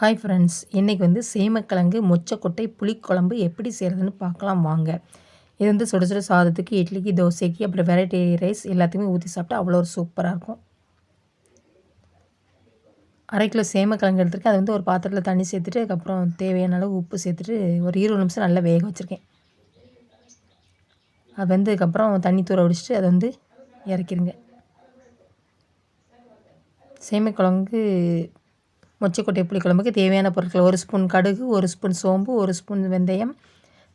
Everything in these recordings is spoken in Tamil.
ஹாய் ஃப்ரெண்ட்ஸ் இன்றைக்கி வந்து சேமக்கிழங்கு மொச்சக்கொட்டை புளிக்குழம்பு எப்படி செய்கிறதுன்னு பார்க்கலாம் வாங்க. இது வந்து சுட சுட சாதத்துக்கு இட்லிக்கு தோசைக்கு அப்புறம் வெரைட்டி ரைஸ் எல்லாத்துக்குமே ஊற்றி சாப்பிட்டா அவ்வளோ ஒரு சூப்பராக இருக்கும். அரை கிலோ சேமக்கிழங்கு எடுத்துருக்கேன். அது வந்து ஒரு பாத்திரத்தில் தண்ணி சேர்த்துட்டு அதுக்கப்புறம் தேவையான அளவு உப்பு சேர்த்துட்டு ஒரு இருபது நிமிஷம் நல்லா வேக வச்சுருக்கேன். அது வெந்ததுக்கப்புறம் தண்ணி தூர வடிச்சிட்டு அதை வந்து இறக்கிடுங்க சேமக்கிழங்கு மொச்சக்கொட்டை புளிக்குழம்புக்கு தேவையான பொருட்கள் ஒரு ஸ்பூன் கடுகு ஒரு ஸ்பூன் சோம்பு ஒரு ஸ்பூன் வெந்தயம்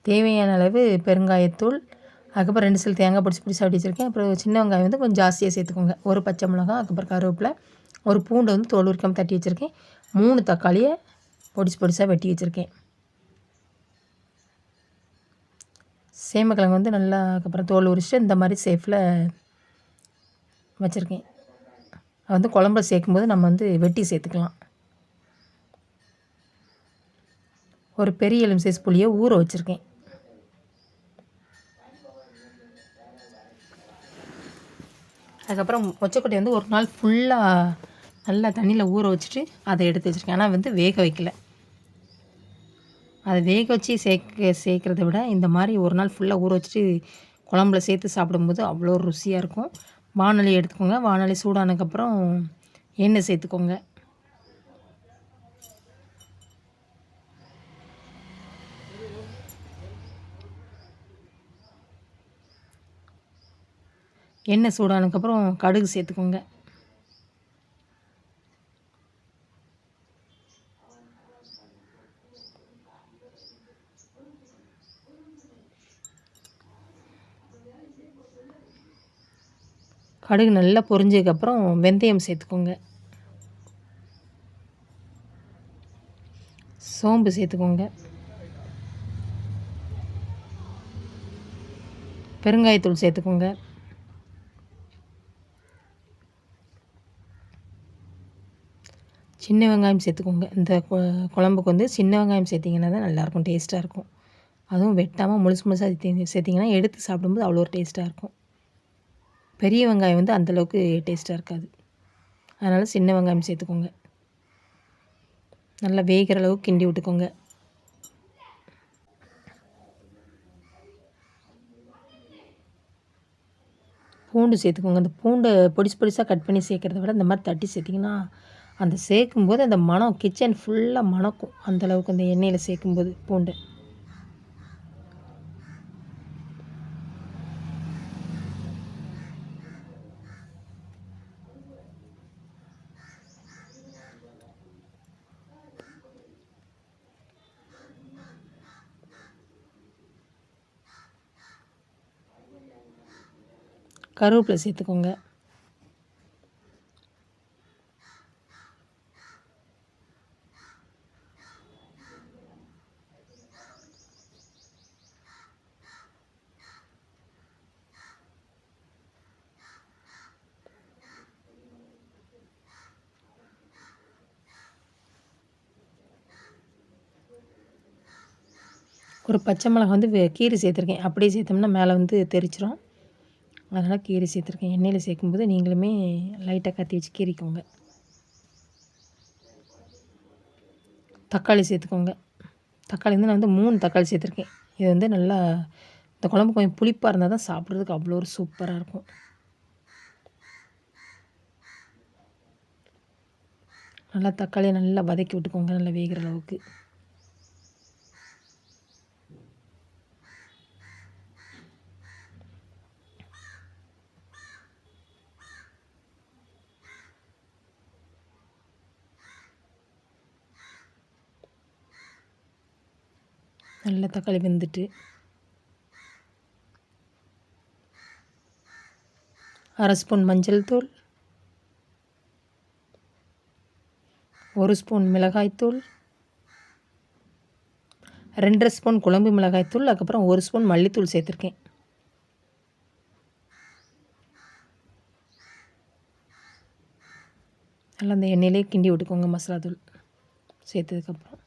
தேவையான அளவு பெருங்காயத்தூள் அதுக்கப்புறம் ரெண்டு சில தேங்காய் பிடிச்சி பிடிச்சி அப்படி வச்சுருக்கேன். அப்புறம் சின்ன வெங்காயம் வந்து கொஞ்சம் ஜாஸ்தியாக சேர்த்துக்கோங்க. ஒரு பச்சை மிளகா அதுக்கப்புறம் கருவேப்பிலை ஒரு பூண்டை வந்து தோல் உரிக்காமல் தட்டி வச்சுருக்கேன். மூணு தக்காளியை பொடிச்சு பொடிசாக வெட்டி வச்சுருக்கேன். சேமக்கிழங்கு வந்து நல்லா அதுக்கப்புறம் தோல் உரிச்சிட்டு இந்த மாதிரி சேஃபில் வச்சுருக்கேன். அது வந்து குழம்புல சேர்க்கும்போது நம்ம வந்து வெட்டி சேர்த்துக்கலாம். ஒரு பெரிய எலும் சைஸ் புளியை ஊற வச்சுருக்கேன். அதுக்கப்புறம் மொச்சக்கொட்டை வந்து ஒரு நாள் ஃபுல்லாக நல்லா தண்ணியில் ஊற வச்சுட்டு அதை எடுத்து வச்சுருக்கேன். ஆனால் வந்து வேக வைக்கல. அதை வேக வச்சு சேர்க்க சேர்க்குறத விட இந்த மாதிரி ஒரு நாள் ஃபுல்லாக ஊற வச்சுட்டு குழம்புல சேர்த்து சாப்பிடும்போது அவ்வளோ ருசியாக இருக்கும். வானொலி எடுத்துக்கோங்க. வானொலி சூடானதுக்கப்புறம் எண்ணெய் சேர்த்துக்கோங்க. எண்ணெய் சூடானதுக்கப்புறம் கடுகு சேர்த்துக்கோங்க. கடுகு நல்லா பொரிஞ்சதுக்கப்புறம் வெந்தயம் சேர்த்துக்கோங்க. சோம்பு சேர்த்துக்கோங்க. பெருங்காயத்தூள் சேர்த்துக்கோங்க. சின்ன வெங்காயம் சேர்த்துக்கோங்க. இந்த குழம்புக்கு வந்து சின்ன வெங்காயம் சேர்த்திங்கன்னா தான் நல்லாயிருக்கும் டேஸ்ட்டாக இருக்கும். அதுவும் வெட்டாமல் முழுசு முழுசாக சேர்த்திங்கன்னா எடுத்து சாப்பிடும்போது அவ்வளோ ஒரு டேஸ்ட்டாக இருக்கும். பெரிய வெங்காயம் வந்து அந்தளவுக்கு டேஸ்ட்டாக இருக்காது. அதனால் சின்ன வெங்காயம் சேர்த்துக்கோங்க. நல்லா வேகிற அளவுக்கு கிண்டி விட்டுக்கோங்க. பூண்டு சேர்த்துக்கோங்க. அந்த பூண்டை பொடிசு பொடிசாக கட் பண்ணி சேர்க்குறத விட இந்த மாதிரி தட்டி சேர்த்திங்கன்னா அந்த சேர்க்கும்போது அந்த மணம் கிச்சன் ஃபுல்லாக மணக்கும். அந்தளவுக்கு அந்த எண்ணெயில் சேர்க்கும்போது பூண்டு. கருவேப்பிலை சேர்த்துக்கோங்க. ஒரு பச்சை மிளகா வந்து கீரை சேர்த்துருக்கேன். அப்படியே சேர்த்தோம்னா மேலே வந்து தெரிச்சிரும். அதனால் கீரை சேர்த்துருக்கேன். எண்ணெயில் சேர்க்கும்போது நீங்களுமே லைட்டாக கத்தி வச்சு கீரிக்கோங்க தக்காளி சேர்த்துக்கோங்க. தக்காளி வந்து நான் வந்து மூணு தக்காளி சேர்த்துருக்கேன். இது வந்து நல்லா இந்த குழம்பு கொஞ்சம் புளிப்பாக இருந்தால் தான் சாப்பிட்றதுக்கு அவ்வளோ ஒரு சூப்பராக இருக்கும். நல்லா தக்காளியை நல்லா வதக்கி விட்டுக்கோங்க. நல்லா வேகிற அளவுக்கு. நல்ல தக்காளி வெந்துட்டு அரை ஸ்பூன் மஞ்சள் தூள் ஒரு ஸ்பூன் மிளகாய்த்தூள் ரெண்டரை ஸ்பூன் குழம்பு மிளகாய்த்தூள் அதுக்கப்புறம் ஒரு ஸ்பூன் மல்லித்தூள் சேர்த்துருக்கேன். நல்லா அந்த எண்ணெயிலே கிண்டி விட்டுக்கோங்க மசாலா தூள் சேர்த்ததுக்கப்புறம்.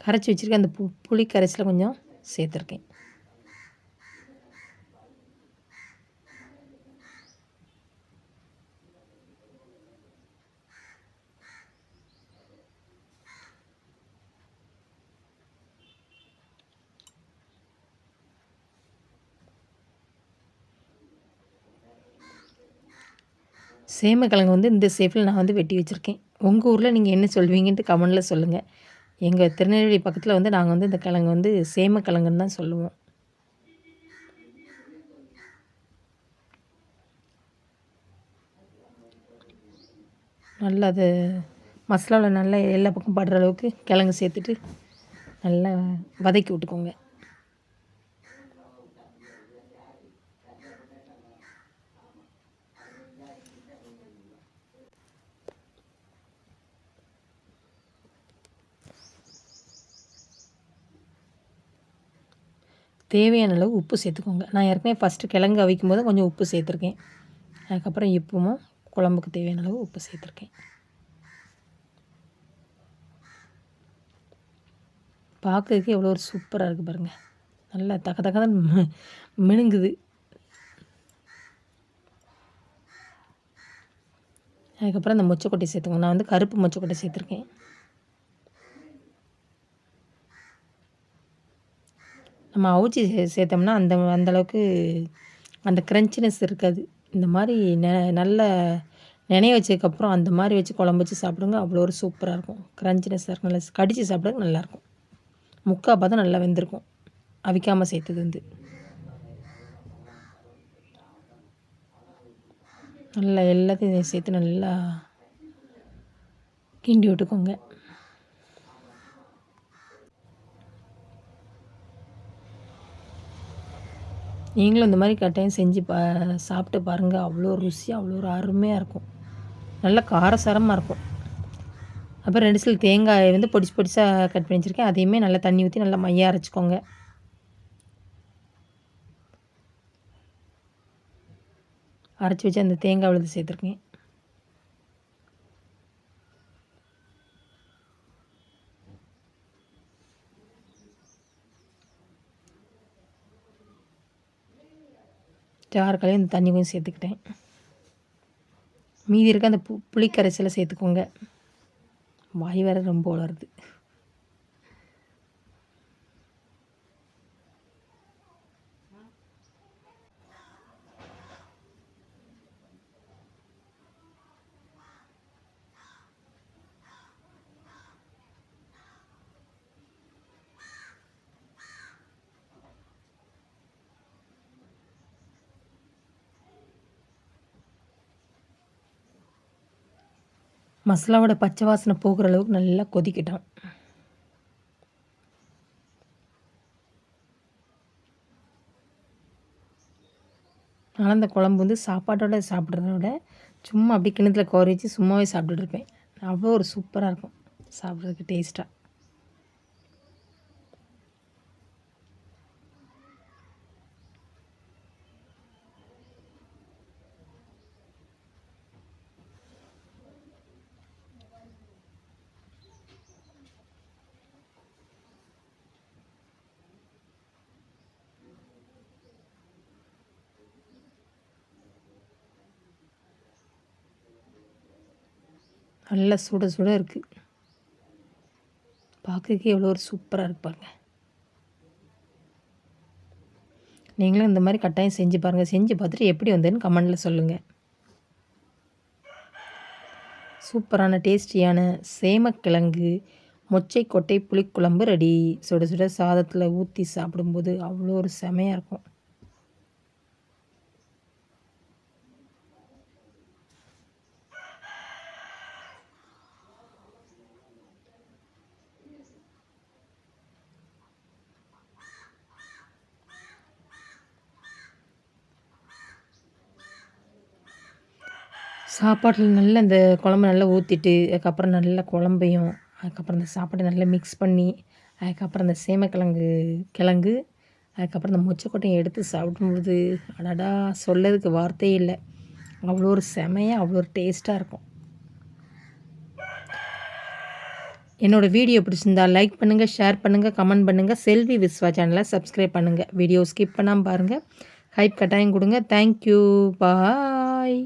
கரைச்சி வச்சுருக்க அந்த பு புளி கரைசலை கொஞ்சம் சேர்த்துருக்கேன். சேமக்கிழங்கு வந்து இந்த சேஃபில் நான் வந்து வெட்டி வச்சுருக்கேன். உங்கள் ஊரில் நீங்கள் என்ன சொல்வீங்கன்ட்டு கமெண்டில் சொல்லுங்கள் எங்கள் திருநெல்வேலி பக்கத்தில் வந்து நாங்கள் வந்து இந்த கிழங்கு வந்து சேமக்கிழங்குன்னு தான் சொல்லுவோம். நல்லா அது மசாலாவில் நல்லா எல்லா பக்கம் படுற அளவுக்கு கிழங்கு சேர்த்துட்டு நல்லா வதக்கி விட்டுக்கோங்க. தேவையான அளவு உப்பு சேர்த்துக்கோங்க. நான் ஏற்கனவே ஃபஸ்ட்டு கிழங்கு அவிக்கும் போது கொஞ்சம் உப்பு சேர்த்துருக்கேன். அதுக்கப்புறம் இப்பவும் குழம்புக்கு தேவையான அளவு உப்பு சேர்த்துருக்கேன். பார்க்குறதுக்கு எவ்வளோ ஒரு சூப்பராக இருக்குது பாருங்கள் நல்லா தக்க தக்க மினுங்குது. அதுக்கப்புறம் இந்த மொச்சக்கொட்டை சேர்த்துக்கோங்க. நான் வந்து கருப்பு மொச்சக்கொட்டை சேர்த்துருக்கேன். நம்ம அவிச்சி சேர்த்தோம்னா அந்த அந்தளவுக்கு அந்த க்ரன்ச்சினஸ் இருக்காது. இந்த மாதிரி நெ நல்ல நினைய வச்சதுக்கப்புறம் அந்த மாதிரி வச்சு குழம்பு வச்சு சாப்பிடுங்க அவ்வளோ ஒரு சூப்பராக இருக்கும். க்ரன்ச்சினஸ்ஸாக இருக்கும். நல்லா கடித்து சாப்பிட நல்லாயிருக்கும் முக்கால் பார்த்தா நல்லா வெந்திருக்கும். அவிக்காமல் சேர்த்தது வந்து. நல்லா எல்லாத்தையும் சேர்த்து நல்லா கிண்டி விட்டுக்கோங்க. நீங்களும் இந்த மாதிரி கட்டாயம் செஞ்சு பா சாப்பிட்டு பாருங்கள் அவ்வளோ ருசியாக அவ்வளோ ஒரு அருமையாக இருக்கும். நல்ல காரசாரமாக இருக்கும். அப்புறம் ரெண்டு சில தேங்காயை வந்து பொடிச்சு பொடிச்சாக கட் பண்ணி வச்சுருக்கேன். அதையுமே நல்லா தண்ணி ஊற்றி நல்லா மையாக அரைச்சிக்கோங்க. அரைச்சி வச்சு அந்த தேங்காய் விழுது சேர்த்துருக்கேன். ஜாருக்களையும் அந்த தண்ணி கொஞ்சம் சேர்த்துக்கிட்டேன். மீதி இருக்க அந்த பு புளிக்கரைசலை சேர்த்துக்கோங்க. வாய் வேறு ரொம்ப வளருது மசாலாவோட பச்சை வாசனை போகிற அளவுக்கு நல்லா கொதிக்கிட்டோம். ஆனால் அந்த குழம்பு வந்து சாப்பாட்டோட சாப்பிட்றத விட சும்மா அப்படி கிணத்துல கோரி வச்சு சும்மாவே சாப்பிட்டுட்டு இருப்பேன். அவ்வளோ ஒரு சூப்பராக இருக்கும். சாப்பிட்றதுக்கு டேஸ்ட்டாக நல்லா சுட சுட இருக்குது பார்க்கறதுக்கே எவ்வளோ ஒரு சூப்பராக இருப்பாங்க நீங்களும் இந்த மாதிரி கட்டாயம் செஞ்சு பாருங்கள் செஞ்சு பார்த்துட்டு எப்படி வந்ததுன்னு கமெண்டில் சொல்லுங்கள் சூப்பரான டேஸ்டியான சேமக்கிழங்கு மொச்சை கொட்டை புளிக்குழம்பு ரெடி. சுட சுட சாதத்தில் ஊற்றி சாப்பிடும்போது அவ்வளோ ஒரு செமையாக இருக்கும். சாப்பாட்டில் நல்லா அந்த குழம்பு நல்லா ஊற்றிட்டு அதுக்கப்புறம் நல்லா குழம்பையும் அதுக்கப்புறம் இந்த சாப்பாட்டை நல்லா மிக்ஸ் பண்ணி அதுக்கப்புறம் இந்த சேமக்கிழங்கு கிழங்கு அதுக்கப்புறம் இந்த மொச்சக்கொட்டையை எடுத்து சாப்பிடும்போது அடடா சொல்லதுக்கு வார்த்தையே இல்லை. அவ்வளோ ஒரு செமையாக அவ்வளோ ஒரு டேஸ்ட்டாக இருக்கும். என்னோடய வீடியோ பிடிச்சிருந்தா லைக் பண்ணுங்கள் ஷேர் பண்ணுங்கள் கமெண்ட் பண்ணுங்கள் செல்வி விஸ்வா சேனலை சப்ஸ்கிரைப் பண்ணுங்கள் வீடியோ ஸ்கிப் பண்ணாமல் பாருங்கள் ஹைப் கட்டாயம் கொடுங்க. Thank you bye